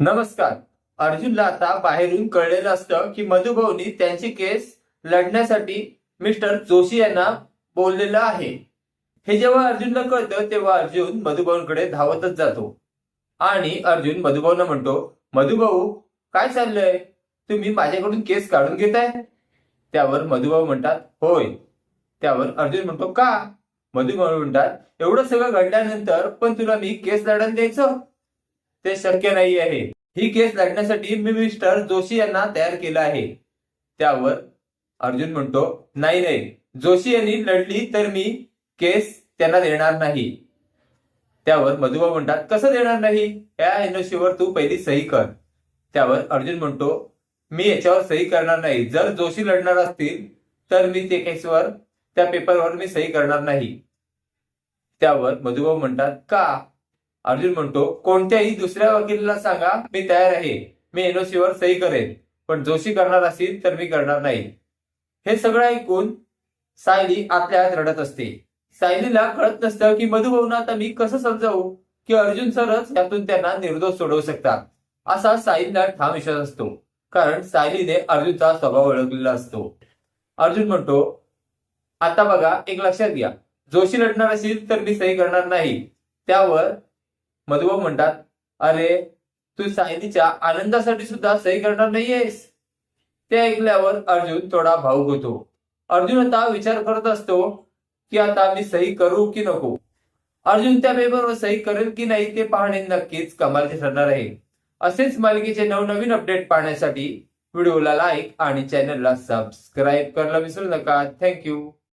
नमस्कार. अर्जुनला आता बाहेरून कळलेलं असतं की मधुभाऊनी त्यांची केस लढण्यासाठी मिस्टर जोशी यांना बोललेलं आहे. हे जेव्हा अर्जुनला कळतं तेव्हा अर्जुन मधुभाऊंकडे धावतच जातो. आणि अर्जुन मधुभाऊंना म्हणतो मधुभाऊ काय चाललंय? तुम्ही माझ्याकडून केस काढून घेताय? त्यावर मधुभाऊ म्हणतात होय. त्यावर अर्जुन म्हणतो का? मधुभाऊ म्हणतात एवढं सगळं घडल्यानंतर पण तुला मी केस लढायला द्यायचं? ते शक्य नाही आहे. ही केस लढण्यासाठी मी मिस्टर जोशी यांना तयार केलं आहे. त्यावर अर्जुन म्हणतो नाही नाही जोशी यांनी लढली तर मी केस त्यांना देणार नाही. त्यावर मधुबा म्हणतात कसं देणार नाही? या एनओसीवर तू पहिली सही कर. त्यावर अर्जुन म्हणतो मी याच्यावर सही करणार नाही. जर जोशी लढणार असतील तर मी ते केसवर त्या पेपरवर मी सही करणार नाही. त्यावर मधुभाऊ म्हणतात का? अर्जुन म्हणतो कोणत्याही दुसऱ्या वकिलाला सांगा मी तयार आहे. मी एनओसी वर सही करेन. पण जोशी करणार असेल तर मी करणार नाही. हे सगळं ऐकून सायली आतल्या आत रडत असते. सायलीला कळत नसतं की मधुभाऊन आता मी कसं समजावू की अर्जुन सरच यातून त्यांना निर्दोष सोडवू शकतात? असा सायलीला ठाम विश्वास असतो. कारण सायलीने अर्जुनचा स्वभाव ओळखलेला असतो. अर्जुन म्हणतो आता बघा एक लक्षात घ्या. जोशी लढणार असेल तर मी सही करणार नाही. त्यावर मधुभाऊ म्हणतात अरे तू सायलीच्या आनंदासाठी सुद्धा सही करणार नाहीयेस. ते ऐकल्यावर अर्जुन थोडा भाऊक होतो. अर्जुन आता विचार करत असतो की आता मी सही करू की नको. अर्जुन त्या पेपरवर सही करेल की नाही ते पाहणे नक्कीच कमालचे ठरणार आहे. असेच मालिकेचे नवनवीन अपडेट पाहण्यासाठी व्हिडिओला लाईक आणि चॅनलला सबस्क्राईब करायला विसरू नका. थँक्यू